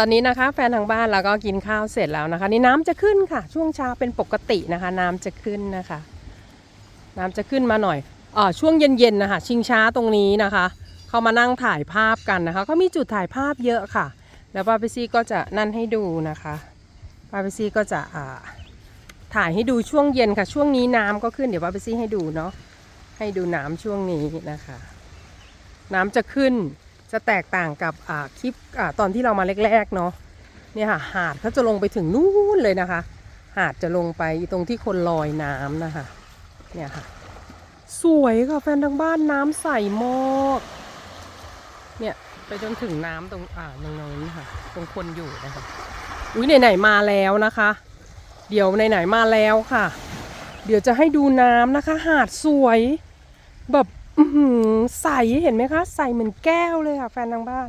ตอนนี้นะคะแฟนทางบ้านเราก็กินข้าวเสร็จแล้วนะคะ นี่น้ำจะขึ้นค่ะ ช่วงเช้าเป็นปกตินะคะ น้ำจะขึ้นนะคะ น้ำจะขึ้นมาหน่อยเออช่วงเย็นๆนะคะ ชิงช้าตรงนี้นะคะ เขามานั่งถ่ายภาพกันนะคะ ก็มีจุดถ่ายภาพเยอะค่ะ แล้วป้าเปซี่ก็จะนั่นให้ดูนะคะป้าเปซี่ก็จะอ่าถ่ายให้ดูช่วงเย็นค่ะ ช่วงนี้น้ำก็ขึ้นเดี๋ยวป้าเปซี่ให้ดูเนาะให้ดูน้ำช่วงนี้นะคะ น้ำจะขึ้น จะแตกต่างกับคลิปอตอนที่เรามาแรกๆเนาะเนี่ยค่ะหาดเขาจะลงไปถึงนู่นเลยนะคะ หาดจะลงไปตรงที่คนลอยน้ำนะคะเนี่ยค่ะ สวยค่ะแฟนทางบ้านน้ำใสมากเนี่ยไปจนถึงน้ำตรงอ่าตรงนั้นค่ะ ตรงคนอยู่นะคะอุ้ยไหนๆมาแล้วนะคะ เดี๋ยวไหนๆมาแล้วค่ะ เดี๋ยวจะให้ดูน้ำนะคะ หาดสวย แบบ ใสเห็นไหมคะ ใสเหมือนแก้วเลยค่ะ แฟนทางบ้าน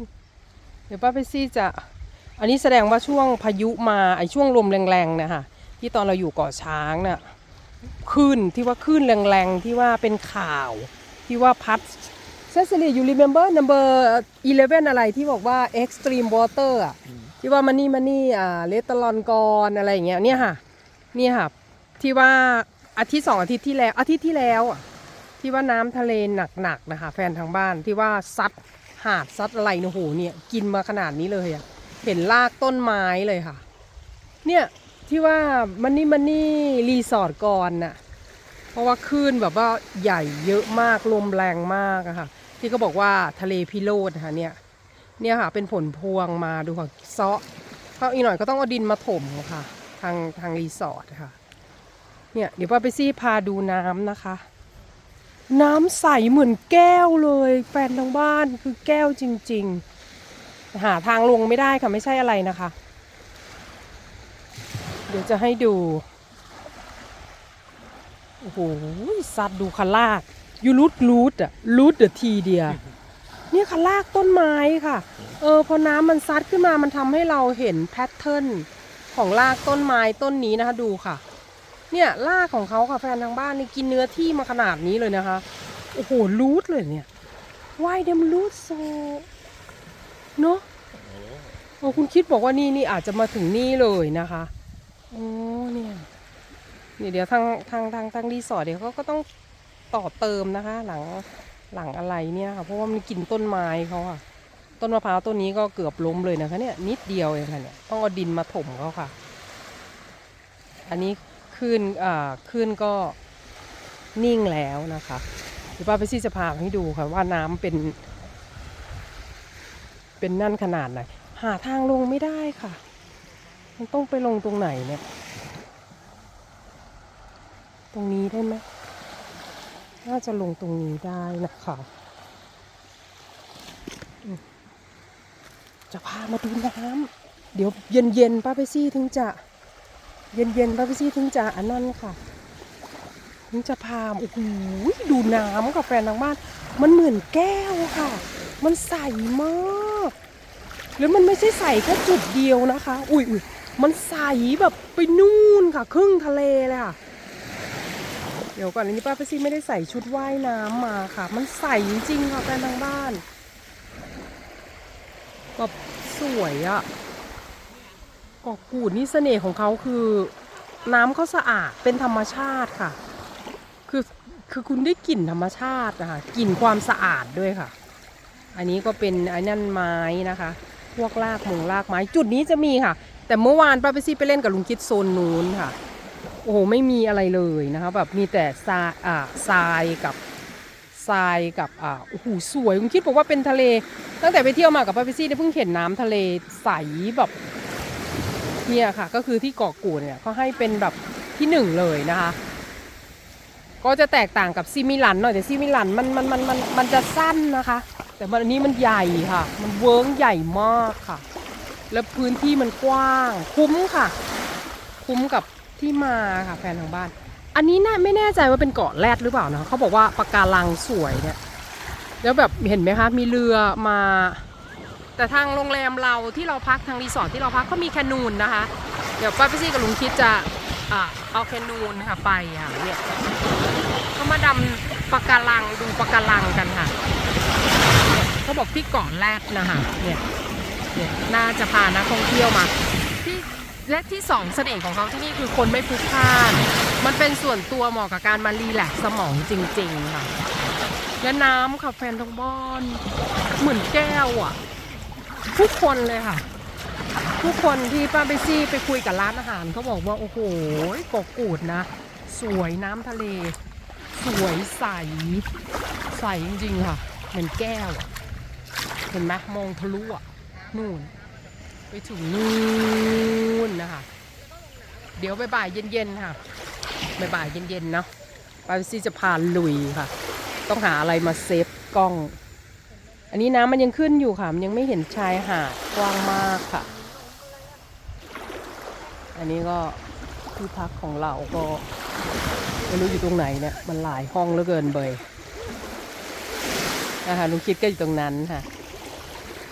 เดี๋ยวป้าไปซี่จะ อันนี้แสดงว่าช่วงพายุมาไอช่วงลมแรงๆเนะคะที่ตอนเราอยู่เกาะช้างน่ะขึ้นที่ว่าขึ้นแรงๆที่ว่าเป็นข่าว ที่ว่าพัดเซซิลี you remember number 11อะไรที่บอกว่า extreme water อะที่ว่ามันนี่มันนี่อ่าเลตลอนกอนอะไรอย่างเงี้ยเนี่ยค่ะเนี่ยค่ะ ที่ว่าอาทิตย์สองอาทิตย์ที่แล้วอาทิตย์ที่แล้วอะ ที่ว่าน้ำทะเลหนักๆนะคะ แฟนทางบ้านที่ว่าซัดหาดซัดอะไรนโหเนี่ยกินมาขนาดนี้เลยอะเห็นรากต้นไม้เลยค่ะ เนี่ยที่ว่ามันนี่มันนี่รีสอร์ทก่อนน่ะเพราะว่าคลื่นแบบว่าใหญ่เยอะมากลมแรงมากอะค่ะ ที่เขาบอกว่าทะเลพิโรธนะคะเนี่ยเนี่ยค่ะเป็นผลพวงมาดูค่ะเซาะเขาอีกหน่อยก็ต้องเอาดินมาถมค่ะ ทางทางรีสอร์ทค่ะ เนี่ยเดี๋ยวป้าไปซี่พาดูน้ำนะคะ น้ำใสเหมือนแก้วเลย แฟนทางบ้านคือแก้วจริง ๆ หาทางลงไม่ได้ค่ะไม่ใช่อะไรนะคะ เดี๋ยวจะให้ดู โอ้โหสัตว์ดูคาลากยูรูดรูดอะรูดเดอะทีเดียเนี่ยคาลากต้นไม้ค่ะ เออพอน้ำมันซัดขึ้นมามันทำให้เราเห็นแพทเทิร์นของรากต้นไม้ต้นนี้นะคะดูค่ะ เนี่ยรากของเขาค่ะแฟนทางบ้านนี่กินเนื้อที่มาขนาดนี้เลยนะคะ โอ้โหรูดเลยเนี่ย why them root so เนอะโอ้คุณคิดบอกว่านี่นี่อาจจะมาถึงนี่เลยนะคะโอ้เนี่ยเนี่เดี๋ยวทางทางทางทางรีสอร์ทเดี๋ยวเขาก็ต้องต่อเติมนะคะ หลังหลังอะไรเนี่ยค่ะเพราะว่ามันกินต้นไม้เขาอะต้นมะพร้าวต้นนี้ก็เกือบล้มเลยนะคะเนี่ยนิดเดียวเองค่ะเนี่ยต้องเอาดินมาถมเขาค่ะ อันนี้ ขึ้นขึ้นก็นิ่งแล้วนะคะเดี๋ยวป้าไปซี่จะพาให้ดูค่ะว่าน้ำเป็น เป็นนั่นขนาดไหนหาทางลงไม่ได้ค่ะ มันต้องไปลงตรงไหนเนี่ย ตรงนี้ได้ไหมน่าจะลงตรงนี้ได้นะคะจะพามาดูน้ำเดี๋ยวเย็นเย็นๆป้าไปซี่ถึงจะ เย็นๆป้าไปซี่ถึงจะอันนั้นค่ะถึงจะพาโอ้โหดูน้ำกับแฟนทางบ้าน มันเหมือนแก้วค่ะ มันใสมากแล้วมันไม่ใช่ใสแค่จุดเดียวนะคะ อุ้ยอุ้ยมันใสแบบไปนู่นค่ะ ครึ่งทะเลเลยค่ะ เดี๋ยวก่อนอันนี้ป้าเปซี่ไม่ได้ใส่ชุดว่ายน้ำมาค่ะ มันใสจริงๆค่ะแฟนทางบ้านแบบสวยอะเกาะกูดนี่เสน่ห์ของเขาคือน้ำเขาสะอาดเป็นธรรมชาติค่ะ คือคือคุณได้กลิ่นธรรมชาตินะคะกลิ่นความสะอาดด้วยค่ะ อันนี้ก็เป็นไอ้นั่นไม้นะคะ พวกรากมงรากไม้จุดนี้จะมีค่ะ แต่เมื่อวานป้าไปซี่ไปเล่นกับลุงคิดโซนนู้นค่ะ โอ้โหไม่มีอะไรเลยนะคะแบบมีแต่ทรายอ่าทรายกับทรายกับอ่าโอ้โหสวยลุงคิดบอกว่าเป็นทะเล ตั้งแต่ไปเที่ยวมากับป้าไปซี่เนี่ยเพิ่งเห็นน้ำทะเลใสแบบ เนี่ยค่ะ ก็คือที่เกาะกูดเนี่ยเขาให้เป็นแบบที่หนึ่งเลยนะคะ ก็จะแตกต่างกับซิมิลันหน่อยแต่ซิมิลันมันมันมันมันมันจะสั้นนะคะ แต่มันอันนี้มันใหญ่ค่ะ มันเวิ้งใหญ่มากค่ะ แล้วพื้นที่มันกว้าง คุ้มค่ะ คุ้มกับที่มาค่ะแฟนทางบ้าน อันนี้น่าไม่แน่ใจว่าเป็นเกาะแรดหรือเปล่านะเขาบอกว่าปะการังสวยเนี่ยแล้วแบบเห็นไหมคะ มีเรือมา แต่ทางโรงแรมเราที่เราพักทางรีสอร์ทที่เราพักก็มีแคนูนนะคะ เดี๋ยวป้าพี่ซี่กับลุงคิดจะอเอาแคนูนค่ะไปค่ะเนี่ยก็มาดำปะการังดูปะการังกันค่ะเขาบอกที่เกาะแรดนะคะเนี่ยเนี่ยน่าจะพานักท่องเที่ยวมาที่และที่สองเสน่ห์ของเขาที่นี่คือคนไม่พลุกพล่าน มันเป็นส่วนตัวเหมาะกับการมารีแลกสมองจริงๆค่ะและน้ำค่ะแฟนทองบอน เหมือนแก้วอะ ทุกคนเลยค่ะ ทุกคนที่ป้าเบซี่ไปคุยกับร้านอาหารเขาบอกว่า โอ้โหกกกูดนะ สวยน้ำทะเล สวยใส ใสจริงๆค่ะ เหมือนแก้วอะเห็นไหมมองทะลุอะนู่น ไปถึงนู่นนะคะ เดี๋ยวบ่ายเย็นๆค่ะบ่ายเย็นๆเนาะป้าเบซี่จะพาลุยค่ะ ต้องหาอะไรมาเซฟกล้อง อันนี้น้ำมันยังขึ้นอยู่ค่ะ มันยังไม่เห็นชายหาดกว้างมากค่ะ อันนี้ก็ที่พักของเราก็ไม่รู้อยู่ตรงไหนเนี่ย มันหลายห้องเหลือเกินเบยนะคะลุงคิดก็อยู่ตรงนั้นค่ะ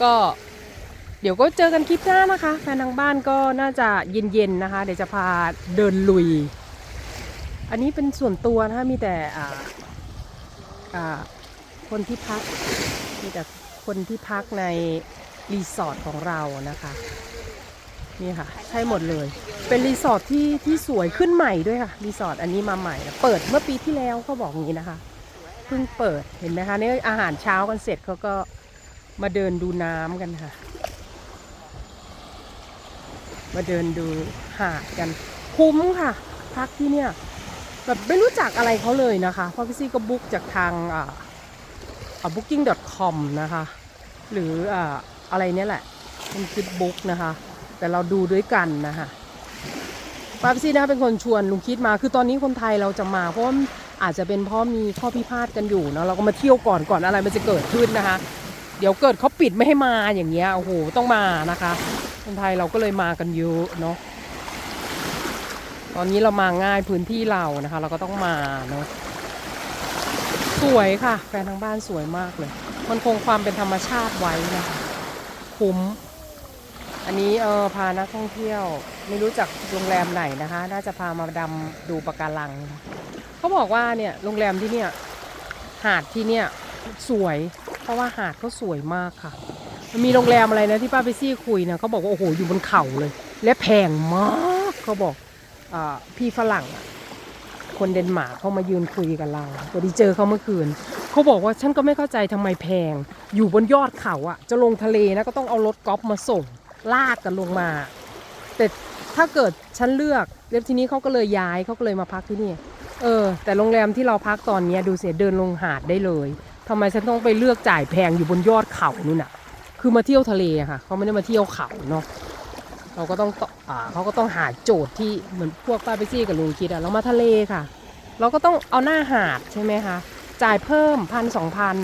ก็เดี๋ยวก็เจอกันคลิปหน้านะคะแฟนทางบ้านก็น่าจะเย็นๆนะคะ เดี๋ยวจะพาเดินลุย อันนี้เป็นส่วนตัวนะคะมีแต่อ่าอ่าคนที่พัก มีแต่คนที่พักในรีสอร์ทของเรานะคะนี่ค่ะ ใช่หมดเลย เป็นรีสอร์ทที่ที่สวยขึ้นใหม่ด้วยค่ะรีสอร์ทอันนี้มาใหม่ เปิดเมื่อปีที่แล้วเขาบอกงี้นะคะเพิ่งเปิดเห็นไหมคะนี่อาหารเช้ากันเสร็จเขาก็มาเดินดูน้ำกันค่ะ มาเดินดูหาดกันคุ้มค่ะ พักที่เนี่ยแบบไม่รู้จักอะไรเขาเลยนะคะเพราะพี่ซี่ก็บุ๊กจากทางอ่า booking.com นะคะ หรืออ่าอะไรเนี่ยแหละเป็นคลิปบุ๊กนะคะ แต่เราดูด้วยกันนะคะปาพี่ซี่นะคะเป็นคนชวนลุงคิดมา คือตอนนี้คนไทยเราจะมาเพราะอาจจะเป็นเพราะมีข้อพิพาทกันอยู่เนาะเราก็มาเที่ยวก่อนก่อนอะไรมันจะเกิดขึ้นนะคะ เดี๋ยวเกิดเขาปิดไม่ให้มาอย่างเงี้ยโอ้โหต้องมานะคะ คนไทยเราก็เลยมากันเยอะเนาะตอนนี้เรามาง่ายพื้นที่เรานะคะ เราก็ต้องมาเนาะ วยค่ะแฟนทางบ้านสวยมากเลย มันคงความเป็นธรรมชาติไว้นะคะคุ้ม อันนี้เออพานักท่องเที่ยว ไม่รู้จักโรงแรมไหนนะคะ น่าจะพามาดำดูปะการัง เขาบอกว่าเนี่ยโรงแรมที่เนี่ยหาดที่เนี่ยสวย เพราะว่าหาดเขาสวยมากค่ะมันมีโรงแรมอะไรนะที่ป้าไปซี่คุยนะเขาบอกว่าโอ้โหอยู่บนเขาเลย และแพงมากเขาบอกอ่าพี่ฝรั่งอะ คนเดนมาร์กเขามายืนคุยกับเราพอดีเจอเขาเมื่อคืน เขาบอกว่าฉันก็ไม่เข้าใจทำไมแพง อยู่บนยอดเขาอะจะลงทะเลนะก็ต้องเอารถกอล์ฟมาส่ง ลากกันลงมา แต่ถ้าเกิดฉันเลือกแล้วทีนี้เขาก็เลยย้ายเขาก็เลยมาพักที่นี่ เออ แต่โรงแรมที่เราพักตอนนี้ดูเสียเดินลงหาดได้เลยทำไมฉันต้องไปเลือกจ่ายแพงอยู่บนยอดเขานู่นน่ะ คือมาเที่ยวทะเลอะค่ะเขาไม่ได้มาเที่ยวเขาเนาะ เราก็ต้องอ่าเขาก็ต้องหาโจทย์ที่เหมือนพวกป้าไปซี่กับลุงคิดอะเรามาทะเลค่ะ เราก็ต้องเอาหน้าหาดใช่ไหมคะจ่ายเพิ่มพันสองพัน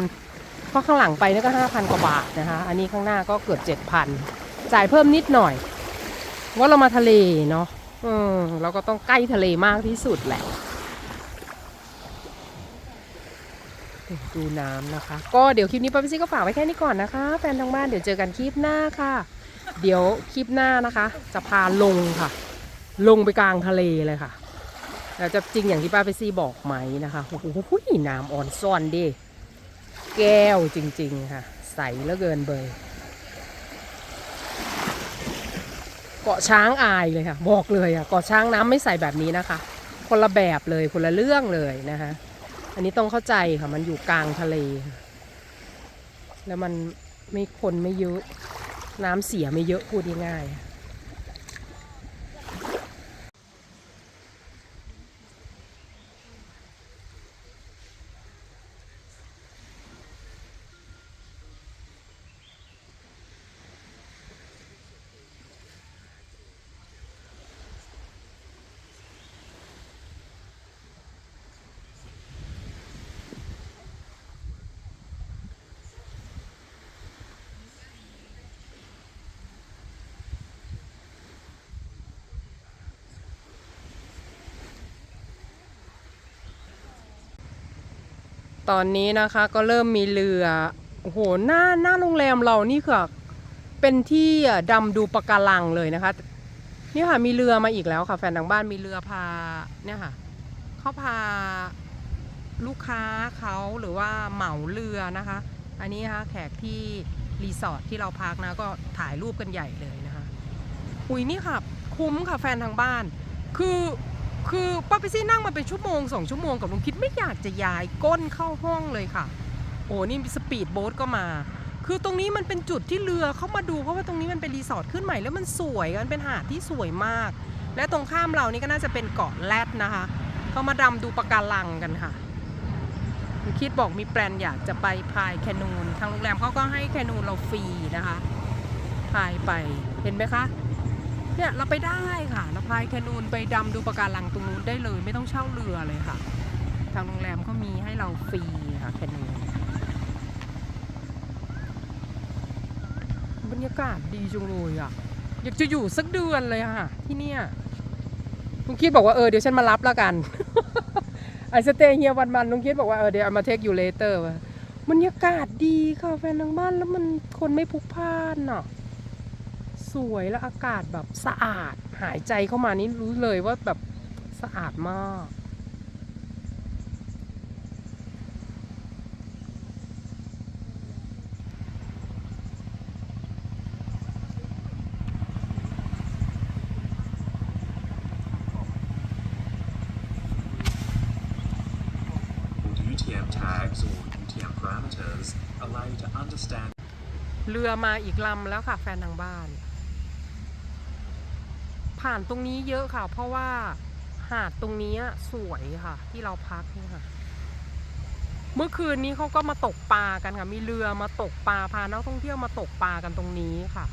เพราะข้างหลังไปนี่ก็ห้าพันกว่าบาทนะคะ อันนี้ข้างหน้าก็เกือบเจ็ดพันจ่ายเพิ่มนิดหน่อย ว่าเรามาทะเลเนาะอืมเราก็ต้องใกล้ทะเลมากที่สุดแหละดูน้ำนะคะ ก็เดี๋ยวคลิปนี้ป้าพิซี่ก็ฝากไว้แค่นี้ก่อนนะคะ แฟนทางบ้านเดี๋ยวเจอกันคลิปหน้าค่ะ เดี๋ยวคลิปหน้านะคะ จะพาลงค่ะ ลงไปกลางทะเลเลยค่ะแล้วจะจริงอย่างที่ป้าไปซี่บอกไหมนะคะโอ้โหน้ำอ่อนซ่อนดิแก้วจริง ๆ ค่ะ ใสเหลือเกินเบยเกาะช้างอายเลยค่ะ บอกเลยอะเกาะช้างน้ำไม่ใสแบบนี้นะคะ คนละแบบเลยคนละเรื่องเลยนะคะ อันนี้ต้องเข้าใจค่ะมันอยู่กลางทะเล แล้วมันไม่คนไม่เยอะ น้ำเสียไม่เยอะพูดง่ายๆ ตอนนี้นะคะก็เริ่มมีเรือโอ้โหหน้าหน้าโรงแรมเรานี่ค่ะเป็นที่ดำดูปะการังเลยนะคะนี่ค่ะมีเรือมาอีกแล้วค่ะแฟนทางบ้านมีเรือพาเนี่ยค่ะเขาพาลูกค้าเขาหรือว่าเหมาเรือนะคะ อันนี้นะคะแขกที่รีสอร์ทที่เราพักนะก็ถ่ายรูปกันใหญ่เลยนะคะ อุ้ยนี่ค่ะ คุ้มค่ะแฟนทางบ้าน คือ คือป้าไปซี่นั่งมาเป็นชั่วโมงสองชั่วโมงกับลุงคิดไม่อยากจะย้ายก้นเข้าห้องเลยค่ะ โอ้นี่สปีดโบ๊ทก็มา คือตรงนี้มันเป็นจุดที่เรือเข้ามาดูเพราะว่าตรงนี้มันเป็นรีสอร์ทขึ้นใหม่แล้วมันสวยมันเป็นหาดที่สวยมาก และตรงข้ามเรานี่ก็น่าจะเป็นเกาะแรดนะคะเขามาดำดูปะการังกันค่ะลุงคิดบอกมีแปลนอยากจะไปพายแคนูนทางโรงแรมเขาก็ให้แคนูนเราฟรีนะคะ พายไปเห็นไหมคะ เนี่ยเราไปได้ค่ะเราพายแคนูนไปดำดูปะการังตรงนู้นได้เลย ไม่ต้องเช่าเรือเลยค่ะ ทางโรงแรมเขามีให้เราฟรีค่ะแคนูนบรรยากาศดีจังเลยอะอยากจะอยู่สักเดือนเลยค่ะ ที่เนี่ยลุงคิดบอกว่าเออเดี๋ยวฉันมารับแล้วกันไอสเตย์เฮียวันมันลุงคิดบอกว่าเออเดี๋ยวเอามาเทคยูเลเตอร์บรรยากาศดีค่ะแฟนทางบ้านแล้วมันคนไม่พลุกพล่านเนาะ สวยและอากาศแบบสะอาดหายใจเข้ามานี่รู้เลยว่าแบบสะอาดมาก UTM tags or UTM parameters allow you to understand เรือมาอีกลำแล้วค่ะแฟนทางบ้าน ผ่านตรงนี้เยอะค่ะ เพราะว่าหาดตรงนี้สวยค่ะ ที่เราพักนี่ค่ะ เมื่อคืนนี้เขาก็มาตกปลากันค่ะ มีเรือมาตกปลาพานักท่องเที่ยวมาตกปลากันตรงนี้ค่ะ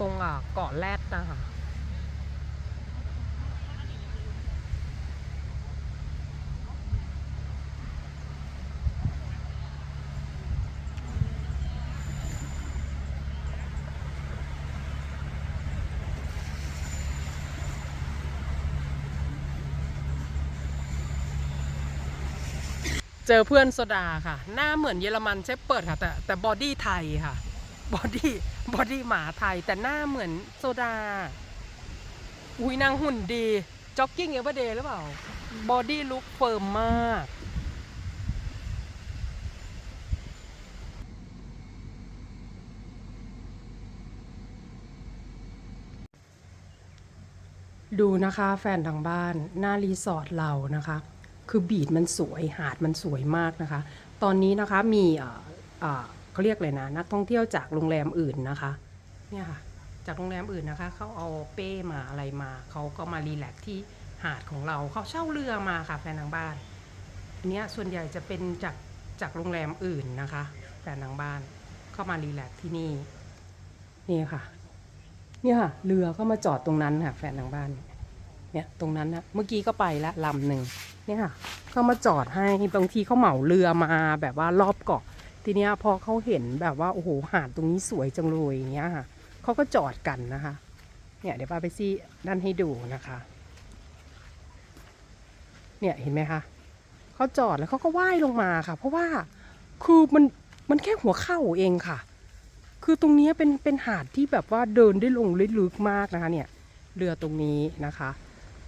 ตรงอะเกาะแรดนะคะ เจอเพื่อนโซดาค่ะ หน้าเหมือนเยอรมันเชฟเปิดค่ะ แต่แต่บอดี้ไทยค่ะบอดี้บอดี้หมาไทย แต่หน้าเหมือนโซดา อุ้ยนางหุ่นดีจ็อกกิ้งเอเวอร์เดย์หรือเปล่า บอดี้ลุคเฟิร์มมาก ดูนะคะแฟนทางบ้าน หน้ารีสอร์ทเรานะคะ คือบีดมันสวยหาดมันสวยมากนะคะ ตอนนี้นะคะมีเขาเรียกเลยนะนักท่องเที่ยวจากโรงแรมอื่นนะคะเนี่ยค่ะจากโรงแรมอื่นนะคะเขาเอาเป้มาอะไรมาเขาก็มารีแลกซ์ที่หาดของเราเขาเช่าเรือมาค่ะแฟนทางบ้านอันเนี้ยส่วนใหญ่จะเป็นจากจากโรงแรมอื่นนะคะแฟนทางบ้านเข้ามารีแลกซ์ที่นี่นี่ค่ะเนี่ยค่ะเรือก็มาจอดตรงนั้นค่ะแฟนทางบ้าน เนี่ยตรงนั้นนะเมื่อกี้ก็ไปละลำหนึ่งเนี่ยค่ะเขามาจอดให้บางทีเขาเหมาเรือมาแบบว่ารอบเกาะ ทีเนี้ยพอเขาเห็นแบบว่าโอ้โหหาดตรงนี้สวยจังเลยอย่างเงี้ยค่ะเขาก็จอดกันนะคะเนี่ยเดี๋ยวป้าไปซี่ด้านให้ดูนะคะเนี่ยเห็นไหมคะเขาจอดแล้วเขาก็ว่ายลงมาค่ะ เพราะว่าคือมันมันแค่หัวเข่าเองค่ะ คือตรงนี้เป็นเป็นหาดที่แบบว่าเดินได้ลงลึกมากนะคะเนี่ยเรือตรงนี้นะคะ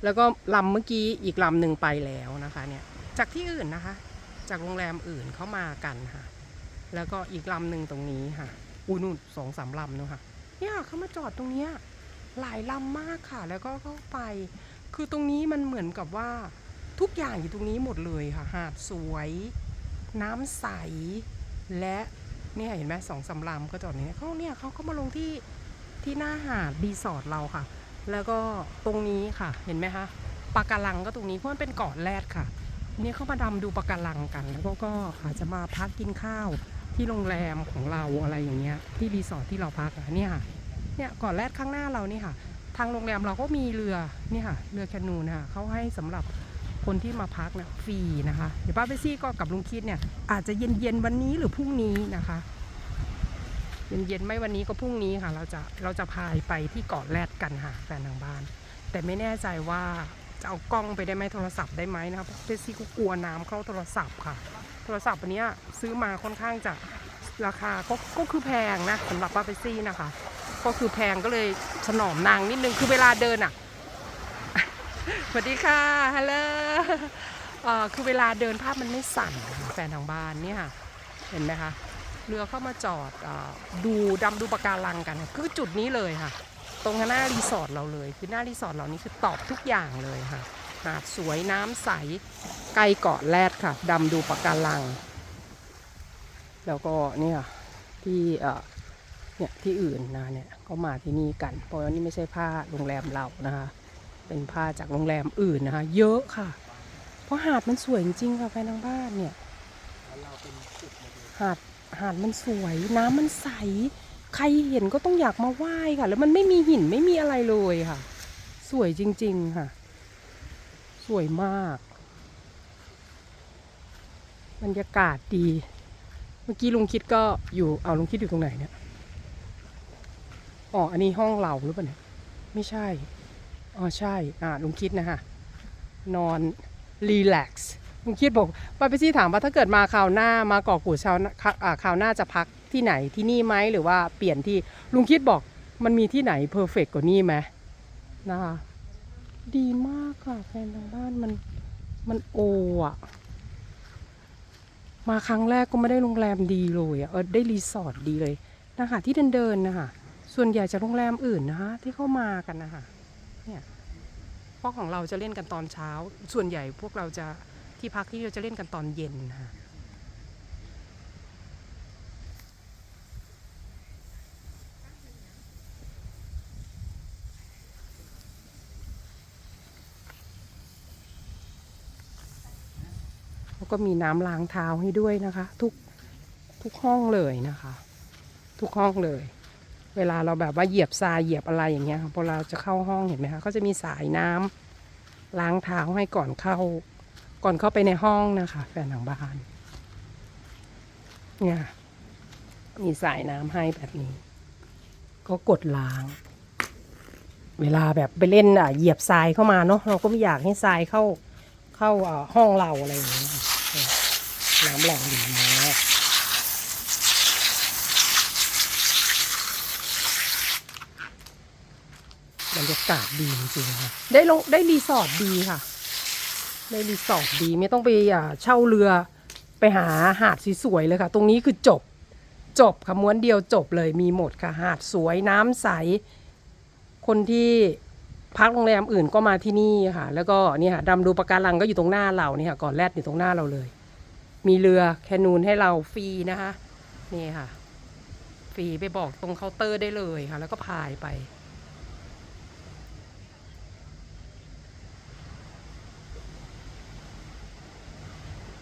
แล้วก็ลำเมื่อกี้อีกลำหนึ่งไปแล้วนะคะเนี่ยจากที่อื่นนะคะ จากโรงแรมอื่นเขามากันค่ะ แล้วก็อีกลำหนึ่งตรงนี้ค่ะอูนู่นสองสามลำนู่นค่ะเนี่ยเขามาจอดตรงเนี้ยหลายลำมากค่ะ แล้วก็เข้าไป คือตรงนี้มันเหมือนกับว่าทุกอย่างอยู่ตรงนี้หมดเลยค่ะ หาดสวย น้ำใส และเนี่ยเห็นไหมสองสามลำก็จอดนี้เขาเนี่ยเขาก็มาลงที่ที่หน้าหาดรีสอร์ทเราค่ะ แล้วก็ตรงนี้ค่ะ เห็นไหมคะปะการังก็ตรงนี้เพราะมันเป็นเกาะแรดค่ะเนี่ยเขามาดำดูปะการังกัน แล้วก็ก็อาจจะมาพักกินข้าวที่โรงแรมของเราอะไรอย่างเงี้ย ที่รีสอร์ทที่เราพักเนี่ยค่ะเนี่ยเกาะแรดข้างหน้าเรานี่ค่ะ ทางโรงแรมเราก็มีเรือเนี่ยค่ะ เรือแคนูนะคะเขาให้สำหรับคนที่มาพักนะฟรีนะคะ เดี๋ยวป้าไปซี่ก็กับลุงคิดเนี่ยอาจจะเย็นๆวันนี้หรือพรุ่งนี้นะคะ เย็นๆไม่วันนี้ก็พรุ่งนี้ค่ะ เราจะเราจะพายไปที่เกาะแรดกันค่ะแฟนทางบ้าน แต่ไม่แน่ใจว่าจะเอากล้องไปได้ไหมโทรศัพท์ได้ไหมนะครับเพราะเจสซี่ก็กลัวน้ำเข้าโทรศัพท์ค่ะ โทรศัพท์อันนี้ซื้อมาค่อนข้างจะราคาก็ก็คือแพงนะสำหรับป้าเปซี่นะคะ ก็คือแพงก็เลยสนอมนางนิดนึงคือเวลาเดินอะสวัสดีค่ะฮัลโหลคือเวลาเดินภาพมันไม่สั่นแฟนทางบ้านเนี่ยเห็นไหมคะ เรือเข้ามาจอดอดูดำดูปะการังกัน คือจุดนี้เลยค่ะ ตรงหน้ารีสอร์ทเราเลย คือหน้ารีสอร์ทเรานี่คือตอบทุกอย่างเลยค่ะ หาดสวยน้ำใสใกล้เกาะแรดค่ะดำดูปะการัง แล้วก็เนี่ยที่เอ่อเนี่ยที่อื่นนะเนี่ยก็มาที่นี่กัน เพราะว่านี่ไม่ใช่ผ้าโรงแรมเรานะคะ เป็นผ้าจากโรงแรมอื่นนะคะ เยอะค่ะ เพราะหาดมันสวยจริงๆค่ะแฟนทางบ้านเนี่ยหาด หาดมันสวย น้ำมันใส ใครเห็นก็ต้องอยากมาไหว้ค่ะ แล้วมันไม่มีหินไม่มีอะไรเลยค่ะ สวยจริง ๆ ค่ะ สวยมาก บรรยากาศดี เมื่อกี้ลุงคิดก็อยู่ เอาลุงคิดอยู่ตรงไหนเนี่ย อ๋อ อันนี้ห้องเราหรือเปล่าเนี่ย ไม่ใช่ อ๋อ ใช่ อ่าลุงคิดนะฮะนอนรีแลกซ์ ลุงคิดบอกป้าไปซี่ถามว่าถ้าเกิดมาคราวหน้ามาเกาะกูดชาวนาคอ่าคราวหน้าจะพักที่ไหนที่นี่ไหมหรือว่าเปลี่ยนที่ลุงคิดบอกมันมีที่ไหนเพอร์เฟกกว่านี้ไหมนะคะดีมากค่ะแฟนทางบ้านมันมันโออะมาครั้งแรกก็ไม่ได้โรงแรมดีเลยอะเออได้รีสอร์ทดีเลยนะคะที่เดินๆนนะคะส่วนใหญ่จากโรงแรมอื่นนะคะที่เข้ามากันนะคะเนี่ยพราะของเราจะเล่นกันตอนเช้า ส่วนใหญ่พวกเราจะ ที่พักที่เราจะเล่นกันตอนเย็นนะคะแล้วก็มีน้ำล้างเท้าให้ด้วยนะคะ ทุกทุกห้องเลยนะคะ ทุกห้องเลย เวลาเราแบบว่าเหยียบทรายเหยียบอะไรอย่างเงี้ยค่ะพอเราจะเข้าห้องเห็นไหมคะก็จะมีสายน้ำล้างเท้าให้ก่อนเข้า ก่อนเข้าไปในห้องนะคะ แฟนทางบ้านเนี่ยมีสายน้ำให้แบบนี้ ก็กดล้าง เวลาแบบไปเล่นอะเหยียบทรายเข้ามาเนาะเราก็ไม่อยากให้ทรายเข้าเข้าอ่าห้องเราอะไรอย่างเงี้ยน้ำแหล่งดีมากบรรยากาศดีจริงๆค่ะ ได้ลงได้รีสอร์ทดีค่ะ ได้รีสอร์ทดีไม่ต้องไปเช่าเรือไปหาหาดสวยๆเลยค่ะ ตรงนี้คือจบจบค่ะม้วนเดียวจบเลยมีหมดค่ะ หาดสวยน้ำใส คนที่พักโรงแรมอื่นก็มาที่นี่ค่ะ แล้วก็นี่ค่ะดำดูปะการังก็อยู่ตรงหน้าเราเนี่ยค่ะก่อนแรดอยู่ตรงหน้าเราเลย มีเรือแคนูนให้เราฟรีนะคะ นี่ค่ะ ฟรีไปบอกตรงเคาน์เตอร์ได้เลยค่ะ แล้วก็พายไป